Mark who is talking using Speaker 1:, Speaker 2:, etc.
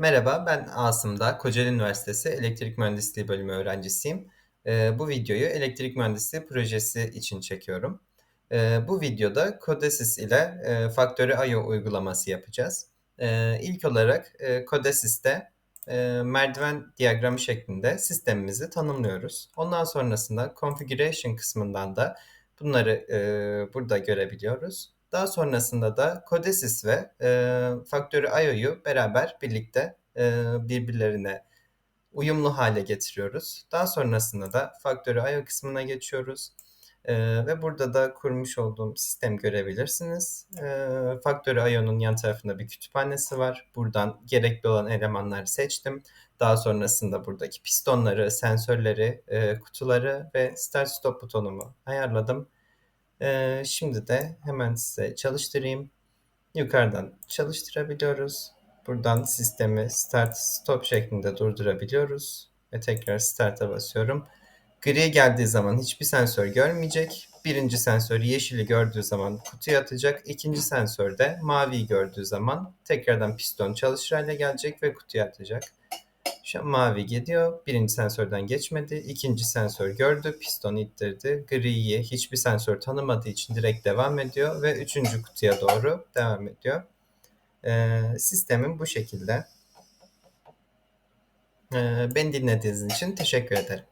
Speaker 1: Merhaba, ben Asım Dağ, Kocaeli Üniversitesi Elektrik Mühendisliği Bölümü öğrencisiyim. Eee, bu videoyu elektrik mühendisliği projesi için çekiyorum. Eee, bu videoda Codesys ile eee, Factory IO uygulaması yapacağız. Eee, ilk olarak eee, Codesys'te eee, merdiven diyagramı şeklinde sistemimizi tanımlıyoruz. Ondan sonrasında Configuration kısmından da bunları eee, burada görebiliyoruz. Daha sonrasında da Codesys ve eee Factory IO'yu beraber birlikte eee, birbirlerine uyumlu hale getiriyoruz. Daha sonrasında da Factory IO kısmına geçiyoruz. Eee, ve burada da kurmuş olduğum sistem görebilirsiniz. Eee Factory IO'nun yan tarafında bir kütüphanesi var. Buradan gerekli olan elemanları seçtim. Daha sonrasında buradaki pistonları, sensörleri, eee, kutuları ve Start Stop butonumu ayarladım. Eee, şimdi de hemen size çalıştırayım. Yukarıdan çalıştırabiliyoruz. Buradan sistemi Start Stop şeklinde durdurabiliyoruz. Ve tekrar Start'a basıyorum. Gri geldiği zaman hiçbir sensör görmeyecek. Birinci sensör yeşili gördüğü zaman kutuya atacak. İkinci sensör de maviyi gördüğü zaman tekrardan piston çalışır hale gelecek ve kutuya atacak. Mavi gidiyor. Birinci sensörden geçmedi. İkinci sensör gördü. Piston ittirdi. Griyi hiçbir sensör tanımadığı için direkt devam ediyor. Ve üçüncü kutuya doğru devam ediyor. Ee, sistemin bu şekilde. Ee, beni dinlediğiniz için teşekkür ederim.